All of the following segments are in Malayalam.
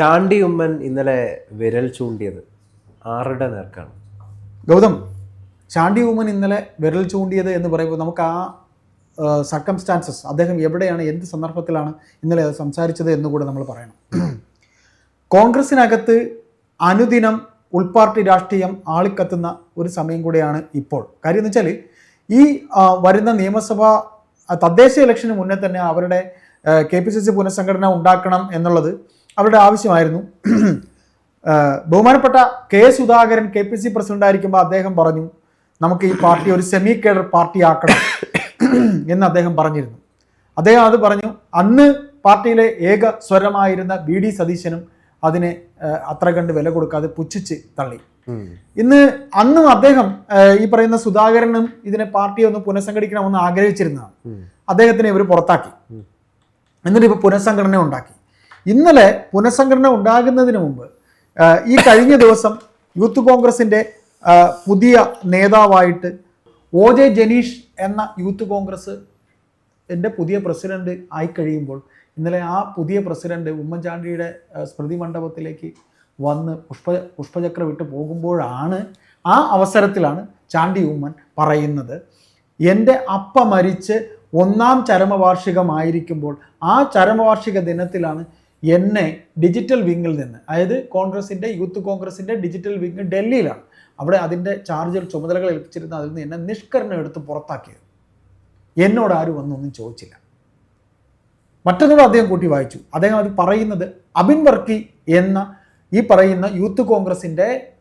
ചാണ്ടി ഉമ്മൻ ഇന്നലെ വിരൽ ചൂണ്ടിയത് ആരുടെ നേർക്കാണ്? ഗൗതം ചാണ്ടി ഉമ്മൻ ഇന്നലെ വിരൽ ചൂണ്ടിയത് എന്ന് പറയുമ്പോൾ നമുക്ക് ആ സർക്കംസ്റ്റാൻസസ് അദ്ദേഹം എവിടെയാണ് എന്ത് സന്ദർഭത്തിലാണ് ഇന്നലെ അത് സംസാരിച്ചത് എന്നുകൂടെ നമ്മൾ പറയണം. കോൺഗ്രസിനകത്ത് അനുദിനം ഉൾപാർട്ടി രാഷ്ട്രീയം ആളിക്കത്തുന്ന ഒരു സമയം കൂടെയാണ് ഇപ്പോൾ. കാര്യം എന്ന് വെച്ചാൽ ഈ വരുന്ന നിയമസഭ തദ്ദേശ ഇലക്ഷന് മുന്നേ തന്നെ അവരുടെ കെ പി സി സി പുനഃസംഘടന ഉണ്ടാക്കണം എന്നുള്ളത് അവരുടെ ആവശ്യമായിരുന്നു. ബഹുമാനപ്പെട്ട K Sudhakaran K P C president ആയിരിക്കുമ്പോൾ അദ്ദേഹം പറഞ്ഞു നമുക്ക് ഈ പാർട്ടി ഒരു സെമി കേഡർ പാർട്ടി ആക്കണം എന്ന് അദ്ദേഹം പറഞ്ഞിരുന്നു. അദ്ദേഹം അത് പറഞ്ഞു അന്ന് പാർട്ടിയിലെ ഏക സ്വരമായിരുന്ന ബി ഡി. സതീശനും അതിനെ അത്ര കണ്ട് വില കൊടുക്കാതെ പുച്ഛിച്ച് തള്ളി. ഇന്ന് അന്നും അദ്ദേഹം ഈ പറയുന്ന സുധാകരനും ഇതിനെ പാർട്ടിയെ ഒന്ന് പുനഃസംഘടിക്കണമെന്ന് ആഗ്രഹിച്ചിരുന്നതാണ്. അദ്ദേഹത്തിനെ ഇവർ പുറത്താക്കി. എന്നിട്ട് ഇപ്പൊ പുനഃസംഘടന ഉണ്ടാക്കി. ഇന്നലെ പുനഃസംഘടന ഉണ്ടാകുന്നതിന് മുമ്പ് ഈ കഴിഞ്ഞ ദിവസം യൂത്ത് കോൺഗ്രസിന്റെ പുതിയ നേതാവായിട്ട് ഒ ജെ ജനീഷ് എന്ന യൂത്ത് കോൺഗ്രസ് എന്റെ പുതിയ പ്രസിഡന്റ് ആയിക്കഴിയുമ്പോൾ ഇന്നലെ ആ പുതിയ പ്രസിഡന്റ് ഉമ്മൻചാണ്ടിയുടെ സ്മൃതി മണ്ഡപത്തിലേക്ക് വന്ന് പുഷ്പ പുഷ്പചക്ര വിട്ട് പോകുമ്പോഴാണ് ആ അവസരത്തിലാണ് ചാണ്ടി ഉമ്മൻ പറയുന്നത്. എന്റെ അപ്പ മരിച്ച് ഒന്നാം ചരമവാർഷികമായിരിക്കുമ്പോൾ ആ ചരമവാർഷിക ദിനത്തിലാണ് എന്നെ ഡിജിറ്റൽ വിങ്ങിൽ നിന്ന് അതായത് കോൺഗ്രസിന്റെ യൂത്ത് കോൺഗ്രസിന്റെ ഡിജിറ്റൽ വിങ് ഡൽഹിയിലാണ്. അവിടെ അതിന്റെ ചാർജർ ചുമതലകൾ ഏൽപ്പിച്ചിരുന്ന അതിൽ നിന്ന് എന്നെ നിഷ്കരണം എടുത്ത് പുറത്താക്കിയത്. എന്നോട് ആരും വന്നൊന്നും ചോദിച്ചില്ല. മറ്റൊന്നുകൂടെ അദ്ദേഹം കൂട്ടി വായിച്ചു. അദ്ദേഹം അത് പറയുന്നത് അബിൻ വർക്കി എന്ന ഈ പറയുന്ന യൂത്ത് കോൺഗ്രസിന്റെ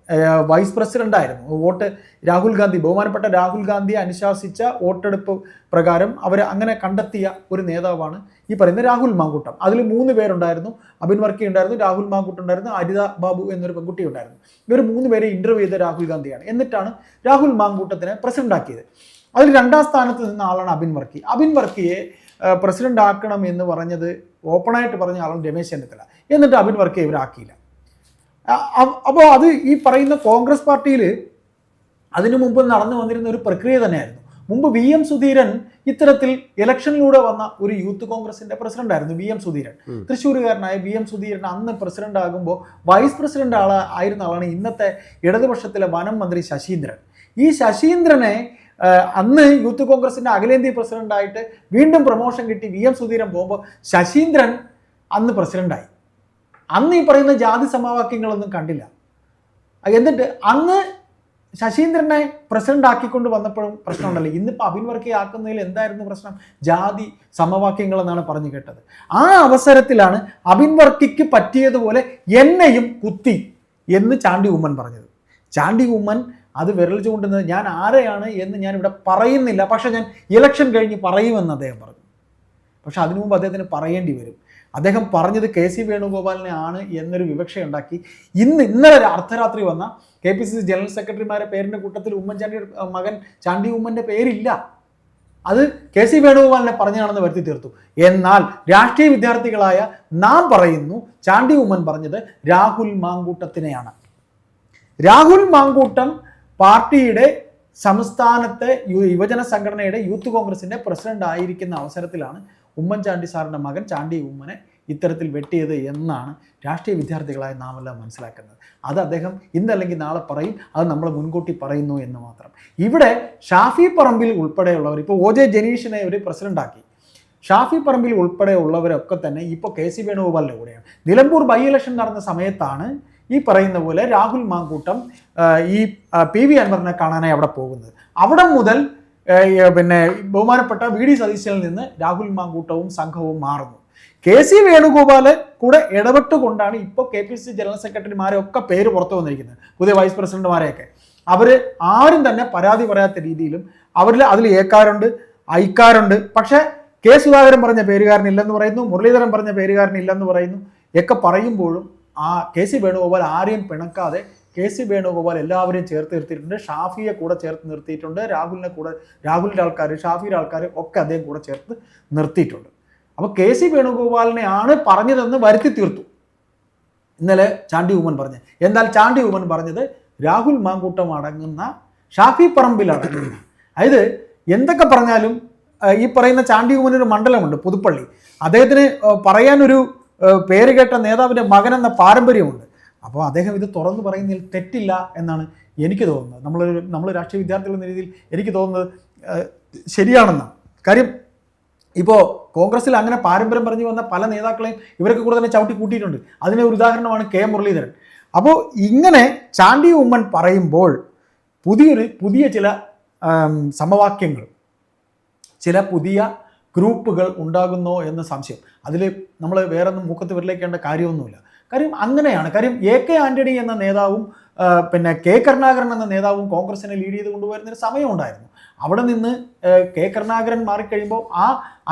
വൈസ് പ്രസിഡന്റ് ആയിരുന്നു. വോട്ട് രാഹുൽ ഗാന്ധി ബഹുമാനപ്പെട്ട രാഹുൽ ഗാന്ധി അനുശാസിച്ച വോട്ടെടുപ്പ് പ്രകാരം അവർ അങ്ങനെ കണ്ടെത്തിയ ഒരു നേതാവാണ് ഈ പറയുന്ന രാഹുൽ മാങ്കൂട്ടം. അതിൽ മൂന്ന് പേരുണ്ടായിരുന്നു. അബിൻ വർക്കി ഉണ്ടായിരുന്നു രാഹുൽ മാങ്കൂട്ടം ഉണ്ടായിരുന്നു അരിത ബാബു എന്നൊരു പെൺകുട്ടി ഉണ്ടായിരുന്നു. ഇവർ മൂന്ന് പേരെ ഇന്റർവ്യൂ ചെയ്ത രാഹുൽ ഗാന്ധിയാണ്. എന്നിട്ടാണ് രാഹുൽ മാങ്കൂട്ടത്തിനെ പ്രസിഡന്റ് ആക്കിയത്. അതിൽ രണ്ടാം സ്ഥാനത്ത് നിന്ന ആളാണ് അബിൻ വർക്കി. അബിൻ വർക്കിയെ പ്രസിഡന്റ് ആക്കണം എന്ന് പറഞ്ഞത് ഓപ്പണായിട്ട് പറഞ്ഞ ആളാണ് രമേശ് ചെന്നിത്തല. എന്നിട്ട് അബിൻ വർക്കിയെ ഇവരാക്കിയില്ല. അപ്പോൾ അത് ഈ പറയുന്ന കോൺഗ്രസ് പാർട്ടിയിൽ അതിനു മുമ്പ് നടന്നു വന്നിരുന്ന ഒരു പ്രക്രിയ തന്നെയായിരുന്നു. മുമ്പ് വി എം സുധീരൻ ഇത്തരത്തിൽ ഇലക്ഷനിലൂടെ വന്ന ഒരു യൂത്ത് കോൺഗ്രസിന്റെ പ്രസിഡന്റ് ആയിരുന്നു വി എം സുധീരൻ. തൃശ്ശൂരുകാരനായ വി എം സുധീരൻ അന്ന് പ്രസിഡന്റ് ആകുമ്പോൾ വൈസ് പ്രസിഡന്റ് ആള ആയിരുന്ന ആളാണ് ഇന്നത്തെ ഇടതുപക്ഷത്തിലെ വനം മന്ത്രി ശശീന്ദ്രൻ. ഈ ശശീന്ദ്രനെ അന്ന് യൂത്ത് കോൺഗ്രസിന്റെ അഖിലേന്ത്യ പ്രസിഡന്റായിട്ട് വീണ്ടും പ്രൊമോഷൻ കിട്ടി വി എം സുധീരൻ പോകുമ്പോൾ ശശീന്ദ്രൻ അന്ന് പ്രസിഡന്റായി. അന്ന് ഈ പറയുന്ന ജാതി സമവാക്യങ്ങളൊന്നും കണ്ടില്ല. എന്നിട്ട് അന്ന് ശശീന്ദ്രനെ പ്രസിഡന്റ് ആക്കിക്കൊണ്ട് വന്നപ്പോഴും പ്രശ്നമുണ്ടല്ലോ. ഇന്നിപ്പോൾ അബിൻ വർക്കി ആക്കുന്നതിൽ എന്തായിരുന്നു പ്രശ്നം? ജാതി സമവാക്യങ്ങൾ എന്നാണ് പറഞ്ഞു കേട്ടത്. ആ അവസരത്തിലാണ് അബിൻ വർക്കിക്ക് പറ്റിയതുപോലെ എന്നെയും കുത്തി എന്ന് ചാണ്ടി ഉമ്മൻ പറഞ്ഞത്. ചാണ്ടി ഉമ്മൻ അത് വിരൽ ചൂണ്ടുന്നത് ഞാൻ ആരെയാണ് എന്ന് ഞാൻ ഇവിടെ പറയുന്നില്ല. പക്ഷെ ഞാൻ ഇലക്ഷൻ കഴിഞ്ഞ് പറയുമെന്ന് അദ്ദേഹം പറഞ്ഞു. പക്ഷെ അതിനു മുമ്പ് അദ്ദേഹത്തിന് പറയേണ്ടി വരും. അദ്ദേഹം പറഞ്ഞത് കെ സി വേണുഗോപാലിനെ ആണ് എന്നൊരു വിവക്ഷയുണ്ടാക്കി. ഇന്ന് ഇന്നലെ അർദ്ധരാത്രി വന്ന K P C C general സെക്രട്ടറിമാരെ പേരിന്റെ കൂട്ടത്തിൽ ഉമ്മൻചാണ്ടിയുടെ മകൻ ചാണ്ടി ഉമ്മന്റെ പേരില്ല. അത് കെ സി വേണുഗോപാലിനെ പറഞ്ഞാണെന്ന് വരുത്തി തീർത്തു. എന്നാൽ രാഷ്ട്രീയ വിദ്യാർത്ഥികളായ നാം പറയുന്നു ചാണ്ടി ഉമ്മൻ പറഞ്ഞത് രാഹുൽ മാങ്കൂട്ടത്തിനെയാണ്. രാഹുൽ മാങ്കൂട്ടം പാർട്ടിയുടെ സംസ്ഥാനത്തെ യുവജന സംഘടനയുടെ യൂത്ത് കോൺഗ്രസിന്റെ പ്രസിഡന്റ് ആയിരിക്കുന്ന അവസരത്തിലാണ് ഉമ്മൻചാണ്ടി സാറിന്റെ മകൻ ചാണ്ടി ഉമ്മനെ ഇത്തരത്തിൽ വെട്ടിയത് എന്നാണ് രാഷ്ട്രീയ വിദ്യാർത്ഥികളായ എല്ലാം മനസ്സിലാക്കുന്നത്. അത് അദ്ദേഹം ഇന്നല്ലെങ്കിൽ നാളെ പറയും അത് നമ്മൾ മുൻകൂട്ടി പറയുന്നു എന്ന് മാത്രം. ഇവിടെ ഷാഫി പറമ്പിൽ ഉൾപ്പെടെയുള്ളവർ ഇപ്പോൾ ഒ ജെ ജനീഷിനെ ഒരു പ്രസിഡന്റാക്കി ഷാഫി പറമ്പിൽ ഉൾപ്പെടെയുള്ളവരൊക്കെ തന്നെ ഇപ്പോൾ കെ സി വേണുഗോപാലിന്റെ കൂടെയാണ്. നിലമ്പൂർ ബൈ ഇലക്ഷൻ നടന്ന സമയത്താണ് ഈ പറയുന്ന പോലെ രാഹുൽ മാങ്കൂട്ടം ഈ പി വി അൻവറിനെ കാണാനായി അവിടെ പോകുന്നത്. അവിടെ മുതൽ പിന്നെ ബഹുമാനപ്പെട്ട വി ഡി സതീശനിൽ നിന്ന് രാഹുൽ മാങ്കൂട്ടവും സംഘവും മാറുന്നു. കെ സി വേണുഗോപാൽ കൂടെ ഇടപെട്ടുകൊണ്ടാണ് ഇപ്പോൾ കെ പി സി ജനറൽ സെക്രട്ടറിമാരെ ഒക്കെ പേര് പുറത്തു വന്നിരിക്കുന്നത് പുതിയ വൈസ് പ്രസിഡന്റുമാരെയൊക്കെ. അവർ ആരും തന്നെ പരാതി പറയാത്ത രീതിയിലും അവരിൽ അതിൽ ഏക്കാരുണ്ട് ഐക്കാരുണ്ട്. പക്ഷേ കെ സുധാകരൻ പറഞ്ഞ പേരുകാരൻ ഇല്ലെന്ന് പറയുന്നു മുരളീധരൻ പറഞ്ഞ പേരുകാരൻ ഇല്ലെന്ന് പറയുന്നു ഒക്കെ പറയുമ്പോഴും ആ കെ സി വേണുഗോപാൽ ആരെയും പിണക്കാതെ കെ സി വേണുഗോപാൽ എല്ലാവരെയും ചേർത്ത് നിർത്തിയിട്ടുണ്ട്. ഷാഫിയെ കൂടെ ചേർത്ത് നിർത്തിയിട്ടുണ്ട്. രാഹുലിനെ കൂടെ രാഹുലിന്റെ ആൾക്കാർ ഷാഫിയുടെ ആൾക്കാർ ഒക്കെ അദ്ദേഹം കൂടെ ചേർത്ത് നിർത്തിയിട്ടുണ്ട്. അപ്പോൾ കെ സി വേണുഗോപാലിനെ ആണ് പറഞ്ഞതെന്ന് വരുത്തി തീർത്തു. ഇന്നലെ ചാണ്ടി ഉമ്മൻ പറഞ്ഞത്. എന്നാൽ ചാണ്ടി ഉമ്മൻ പറഞ്ഞത് രാഹുൽ മാങ്കൂട്ടം അടങ്ങുന്ന ഷാഫി പറമ്പിലാണ്. അതായത് എന്തൊക്കെ പറഞ്ഞാലും ഈ പറയുന്ന ചാണ്ടി ഉമ്മനൊരു മണ്ഡലമുണ്ട് പുതുപ്പള്ളി. അദ്ദേഹത്തിന് പറയാനൊരു പേര് കേട്ട നേതാവിന്റെ എന്ന പാരമ്പര്യമുണ്ട്. അപ്പോൾ അദ്ദേഹം ഇത് തുറന്നു പറയുന്നതിൽ തെറ്റില്ല എന്നാണ് എനിക്ക് തോന്നുന്നത്. നമ്മൾ നമ്മൾ രാഷ്ട്രീയ വിദ്യാർത്ഥികൾ എന്ന രീതിയിൽ എനിക്ക് തോന്നുന്നത് ശരിയാണെന്നാണ് കാര്യം ഇപ്പോൾ കോൺഗ്രസ്സിൽ അങ്ങനെ പാരമ്പര്യം പറഞ്ഞു വന്ന പല നേതാക്കളെയും ഇവരൊക്കെ കൂടെ തന്നെ ചവിട്ടി കൂട്ടിയിട്ടുണ്ട്. അതിന് ഒരു ഉദാഹരണമാണ് കെ മുരളീധരൻ. അപ്പോൾ ഇങ്ങനെ ചാണ്ടി ഉമ്മൻ പറയുമ്പോൾ പുതിയൊരു പുതിയ ചില സമവാക്യങ്ങൾ ചില പുതിയ ഗ്രൂപ്പുകൾ ഉണ്ടാകുന്നോ എന്ന സംശയം. അതിൽ നമ്മൾ വേറെ ഒന്നും മൂക്കത്ത് വിരലേക്കേണ്ട കാര്യമൊന്നുമില്ല. കാര്യം അങ്ങനെയാണ്. കാര്യം എ കെ ആന്റണി എന്ന നേതാവും പിന്നെ കെ കരുണാകരൻ എന്ന നേതാവും കോൺഗ്രസിനെ ലീഡ് ചെയ്ത് കൊണ്ടുവരുന്നൊരു സമയമുണ്ടായിരുന്നു. അവിടെ നിന്ന് കെ കരുണാകരൻ മാറിക്കഴിയുമ്പോൾ ആ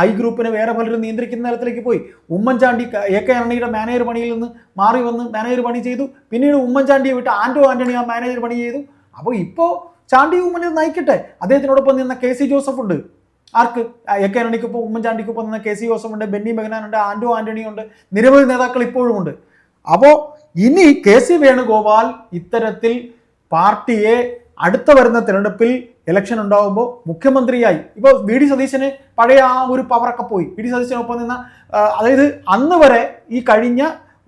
ഐ ഗ്രൂപ്പിനെ വേറെ പലരും നിയന്ത്രിക്കുന്ന തലത്തിലേക്ക് പോയി. ഉമ്മൻചാണ്ടി എ കെ ആന്റണിയുടെ മാനേജർ പണിയിൽ നിന്ന് മാറി വന്ന് മാനേജർ പണി ചെയ്തു. പിന്നീട് ഉമ്മൻചാണ്ടിയെ വിട്ട് ആന്റോ ആന്റണി ആ മാനേജർ പണി ചെയ്തു. അപ്പോൾ ഇപ്പോൾ ചാണ്ടി ഉമ്മനെ നയിക്കട്ടെ. അദ്ദേഹത്തിനോടൊപ്പം നിന്ന കെ സി ജോസഫ് ഉണ്ട്. ആർക്ക്? എ കെ ആന്റണിക്കൊപ്പം ഉമ്മൻചാണ്ടിക്കൊപ്പം നിന്ന കെ സി ജോസഫ് ഉണ്ട് ബെന്നി ബെഹനാനുണ്ട് ആന്റോ ആന്റണി ഉണ്ട് നിരവധി നേതാക്കൾ ഇപ്പോഴും ഉണ്ട്. അപ്പോൾ ഇനി കെ സി വേണുഗോപാൽ ഇത്തരത്തിൽ പാർട്ടിയെ അടുത്ത വരുന്ന തിരഞ്ഞെടുപ്പിൽ ഇലക്ഷൻ ഉണ്ടാകുമ്പോൾ മുഖ്യമന്ത്രിയായി. ഇപ്പോൾ വി ഡി സതീശന് പഴയ ആ ഒരു പവറൊക്കെ പോയി. വി ഡി സതീശനൊപ്പം നിന്ന അതായത് അന്ന് വരെ ഈ കഴിഞ്ഞ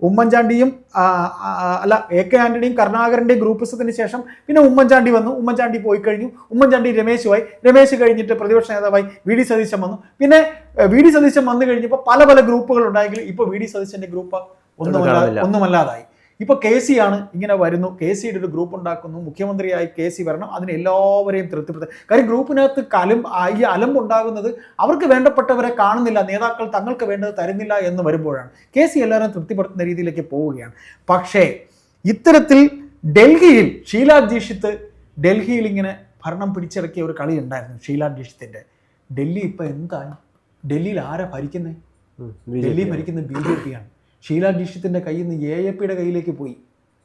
ഉമ്മൻചാണ്ടിയും അല്ല എ കെ ആന്റണിയും കരുണാകരന്റെയും ഗ്രൂപ്പിസത്തിന് ശേഷം പിന്നെ ഉമ്മൻചാണ്ടി വന്നു. ഉമ്മൻചാണ്ടി പോയി കഴിഞ്ഞു. ഉമ്മൻചാണ്ടി രമേശുമായി. രമേശ് കഴിഞ്ഞിട്ട് പ്രതിപക്ഷ നേതാവായി വി ഡി സതീശൻ വന്നു. പിന്നെ വി ഡി സതീശൻ വന്നു കഴിഞ്ഞപ്പോൾ പല പല ഗ്രൂപ്പുകൾ ഉണ്ടായെങ്കിലും ഇപ്പോൾ വി ഡി സതീശന്റെ ഗ്രൂപ്പ് ഒന്നുമല്ല ഒന്നുമല്ലാതായി. ഇപ്പൊ കെ സി ആണ് ഇങ്ങനെ വരുന്നു. കെ സിയുടെ ഒരു ഗ്രൂപ്പ് ഉണ്ടാക്കുന്നു. മുഖ്യമന്ത്രിയായി കെ സി വരണം. അതിന് എല്ലാവരെയും തൃപ്തിപ്പെടുത്തുക കാര്യം ഗ്രൂപ്പിനകത്ത് കലും ഈ അലമ്പുണ്ടാകുന്നത് അവർക്ക് വേണ്ടപ്പെട്ടവരെ കാണുന്നില്ല. നേതാക്കൾ തങ്ങൾക്ക് വേണ്ടത് തരുന്നില്ല എന്ന് വരുമ്പോഴാണ്. കെ സി എല്ലാവരും തൃപ്തിപ്പെടുത്തുന്ന രീതിയിലേക്ക് പോവുകയാണ്. പക്ഷേ ഇത്തരത്തിൽ ഡൽഹിയിൽ ഷീലാ ദീക്ഷിത്ത് ഡൽഹിയിൽ ഇങ്ങനെ ഭരണം പിടിച്ചിറക്കിയ ഒരു കളി ഉണ്ടായിരുന്നു ഷീലാ ദീക്ഷിത്തിന്റെ ഡൽഹി ഇപ്പൊ എന്താണ്? ഡൽഹിയിൽ ആരാ ഭരിക്കുന്നത് ഡൽഹി ഭരിക്കുന്നത് ഭരിക്കുന്ന ബി ജെ പി ആണ്. ഷീലാ ദീക്ഷിത്തിന്റെ കയ്യിൽ നിന്ന് എ എ പിയുടെ കയ്യിലേക്ക് പോയി.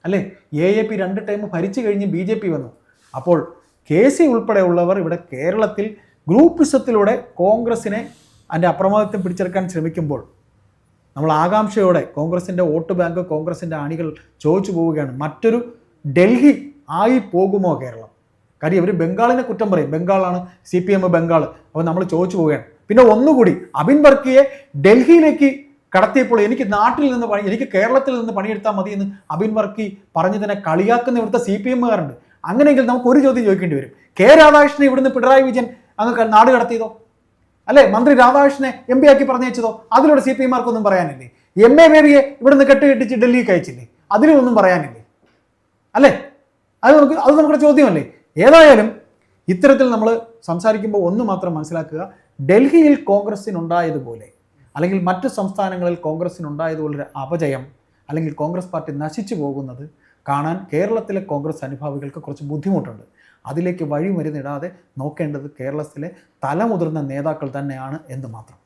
അല്ലേ? എ എ പി രണ്ട് ടൈം ഭരിച്ചു കഴിഞ്ഞ് ബി ജെ പി വന്നു. അപ്പോൾ കെ സി ഉൾപ്പെടെയുള്ളവർ ഇവിടെ കേരളത്തിൽ ഗ്രൂപ്പിസത്തിലൂടെ കോൺഗ്രസിനെ അതിന്റെ അപ്രമാദത്തെ പിടിച്ചെടുക്കാൻ ശ്രമിക്കുമ്പോൾ നമ്മൾ ആകാംക്ഷയോടെ കോൺഗ്രസിന്റെ വോട്ട് ബാങ്ക് കോൺഗ്രസിന്റെ അണികൾ ചോദിച്ചു പോവുകയാണ്. മറ്റൊരു ഡൽഹി ആയി പോകുമോ കേരളം? കാര്യം ഇവർ ബംഗാളിനെ കുറ്റം പറയും. ബംഗാളാണ് സി പി എം ബംഗാൾ. അപ്പോൾ നമ്മൾ ചോദിച്ചു പോവുകയാണ്. പിന്നെ ഒന്നുകൂടി അബിൻ ബർക്കിയെ ഡൽഹിയിലേക്ക് കടത്തിയപ്പോൾ എനിക്ക് നാട്ടിൽ നിന്ന് പണി എനിക്ക് കേരളത്തിൽ നിന്ന് പണിയെടുത്താൽ മതി എന്ന് അബിൻ വർക്കി പറഞ്ഞതിനെ കളിയാക്കുന്ന ഇവിടുത്തെ സി പി എമ്മുകാരുണ്ട് അങ്ങനെയെങ്കിൽ നമുക്ക് ഒരു ചോദ്യം ചോദിക്കേണ്ടി വരും. കെ രാധാകൃഷ്ണനെ ഇവിടുന്ന് പിണറായി വിജയൻ അങ്ങ് നാട് കടത്തിയതോ? അല്ലെ? മന്ത്രി രാധാകൃഷ്ണനെ എം പി ആക്കി പറഞ്ഞയച്ചതോ? അതിലൂടെ സി പി എമാർക്കൊന്നും പറയാനില്ലേ? എം എ ബേബിയെ ഇവിടുന്ന് കെട്ടുകെട്ടിച്ച് ഡൽഹിക്ക് അയച്ചില്ലേ അതിലും ഒന്നും പറയാനില്ലേ? അല്ലേ? അത് നമുക്ക് അത് നമ്മുടെ ചോദ്യമല്ലേ? ഏതായാലും ഇത്തരത്തിൽ നമ്മൾ സംസാരിക്കുമ്പോൾ ഒന്ന് മാത്രം മനസ്സിലാക്കുക. ഡൽഹിയിൽ കോൺഗ്രസിനുണ്ടായതുപോലെ അല്ലെങ്കിൽ മറ്റ് സംസ്ഥാനങ്ങളിൽ കോൺഗ്രസ്സിനുണ്ടായതുപോലൊരു അപജയം അല്ലെങ്കിൽ കോൺഗ്രസ് പാർട്ടി നശിച്ചു പോകുന്നത് കാണാൻ കേരളത്തിലെ കോൺഗ്രസ് അനുഭാവികൾക്ക് കുറച്ച് ബുദ്ധിമുട്ടുണ്ട്. അതിലേക്ക് വഴിമരുന്നിടാതെ നോക്കേണ്ടത് കേരളത്തിലെ തലമുതിർന്ന നേതാക്കൾ തന്നെയാണ് എന്ന് മാത്രം.